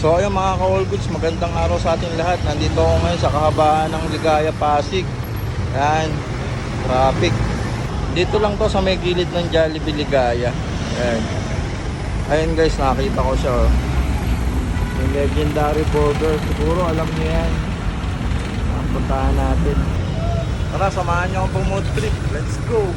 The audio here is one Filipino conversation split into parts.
So ayun mga ka-all goods, magandang araw sa ating lahat. Nandito ako ngayon sa kahabaan ng Ligaya Pasig. Yan, traffic. Dito lang to sa may gilid ng Jollibee Ligaya. Yan. Ayun guys, nakita ko siya. Oh. Yung legendary burger. Siguro alam niyo yan. Ang puntahan natin. Tara, samahan niyo akong trip. Let's go!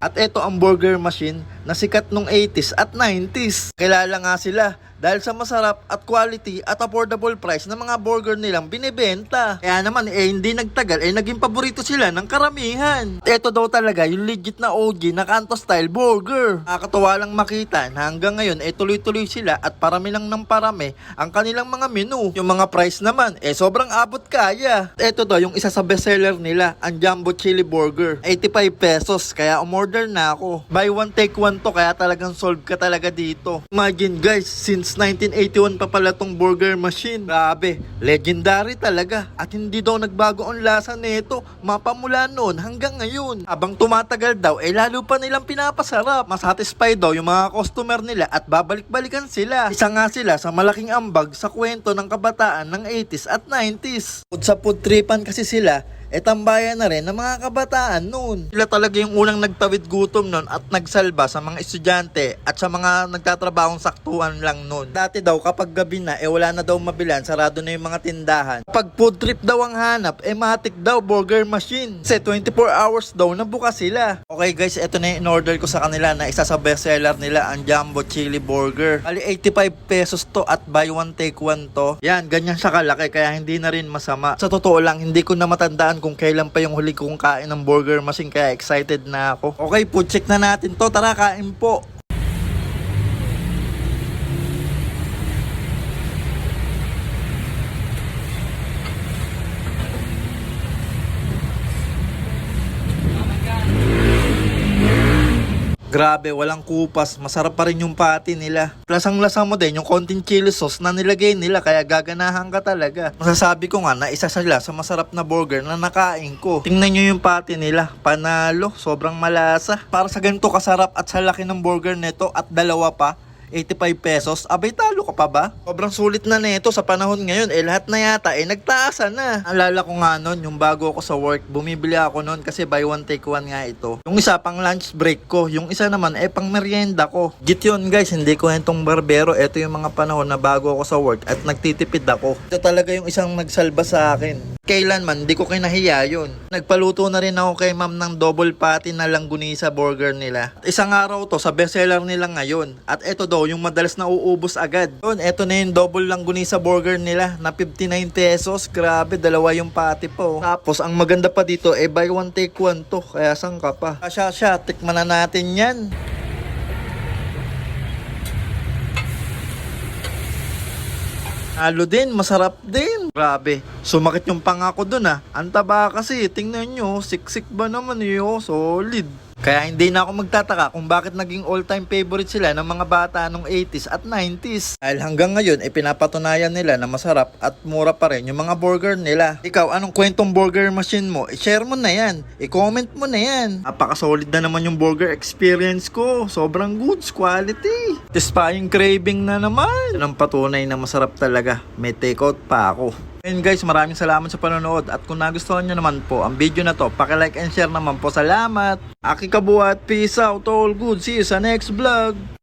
At ito ang burger machine na sikat nung 80s at 90s. Kilala nga sila dahil sa masarap at quality at affordable price ng mga burger nilang binibenta. Kaya naman eh hindi nagtagal eh naging paborito sila ng karamihan. Ito daw talaga yung legit na OG na kanto style burger. Nakakatuwa lang makita na hanggang ngayon eh tuloy-tuloy sila at parami lang ng parami ang kanilang mga menu. Yung mga price naman eh sobrang abot kaya. Ito daw yung isa sa bestseller nila, ang Jumbo Chili Burger. 85 pesos kaya umorder na ako. Buy one take one to kaya talagang solve ka talaga dito. Imagine guys, since 1981 pa pala tong burger machine. Grabe, legendary talaga. At hindi daw nagbago ang lasa nito. Mapamula noon hanggang ngayon. Habang tumatagal daw, eh lalo pa nilang pinapasarap. Masatisfy daw yung mga customer nila at babalik-balikan sila. Isa nga sila sa malaking ambag sa kwento ng kabataan ng 80s at 90s. Bukod sa food tripan kasi sila, eh tambayan na rin ng mga kabataan noon. Sila talaga yung unang nagtawid gutom noon at nagsalba sa mga estudyante at sa mga nagtatrabahong saktuhan lang noon. Dati daw kapag gabi na, eh wala na daw mabilan, sarado na yung mga tindahan. Pag food trip daw ang hanap, eh matik daw burger machine. Kasi 24 hours daw na bukas sila. Okay guys, eto na yung in-order ko sa kanila na isa sa bestseller nila, ang Jumbo Chili Burger. Ali 85 pesos to at buy one take one to. Yan, ganyan siya kalaki kaya hindi na rin masama. Sa totoo lang, hindi ko na matandaan kung kailan pa yung huli kong kain ng burger machine kaya excited na ako. Okay, food check na natin to. Tara, kain po. Grabe, walang kupas. Masarap pa rin yung pati nila. Lasang-lasa mo din yung konting chili sauce na nilagay nila kaya gaganahan ka talaga. Masasabi ko nga na isa sila sa masarap na burger na nakain ko. Tingnan nyo yung pati nila. Panalo, sobrang malasa. Para sa ganito kasarap at sa laki ng burger nito at dalawa pa, 85 pesos, abay talo ka pa ba? Sobrang sulit na nito sa panahon ngayon, eh lahat na yata eh nagtaasan na. Alala ko nga noon, yung bago ako sa work, bumibili ako noon kasi buy one take one nga ito. Yung isa pang lunch break ko, yung isa naman eh pang merienda ko. Git yun guys, hindi ko itong barbero, ito yung mga panahon na bago ako sa work at nagtitipid ako. Ito talaga yung isang nagsalba sa akin. Kailanman, di ko kinahiya yun. Nagpaluto na rin ako kay ma'am ng double patty na langgunisa burger nila. At isang araw to sa bestseller nila ngayon. At ito daw, yung madalas na uubos agad. Yun, ito na yung double langgunisa burger nila na 59 pesos. Grabe, dalawa yung patty po. Tapos, ang maganda pa dito, eh buy one take one to. Kaya saan ka pa? Asya, asya, tikman na natin yan. Halo din, masarap din. Grabe, sumakit yung pangako dun ah. Ang taba kasi, tingnan nyo, siksik ba naman yun, solid. Kaya hindi na ako magtataka kung bakit naging all-time favorite sila ng mga bata nung 80s at 90s. Dahil hanggang ngayon, ay pinapatunayan nila na masarap at mura pa rin yung mga burger nila. Ikaw, anong kwentong burger machine mo? I-share mo na yan. I-comment mo na yan. Napaka-solid na naman yung burger experience ko. Sobrang goods, quality. Satisfying craving na naman. Yan ang patunay na masarap talaga. May takeout pa ako. And guys, maraming salamat sa panonood at kung nagustuhan nyo naman po ang video na to, like and share naman po. Salamat! Aki kabuhat, peace out, all good. See you sa next vlog!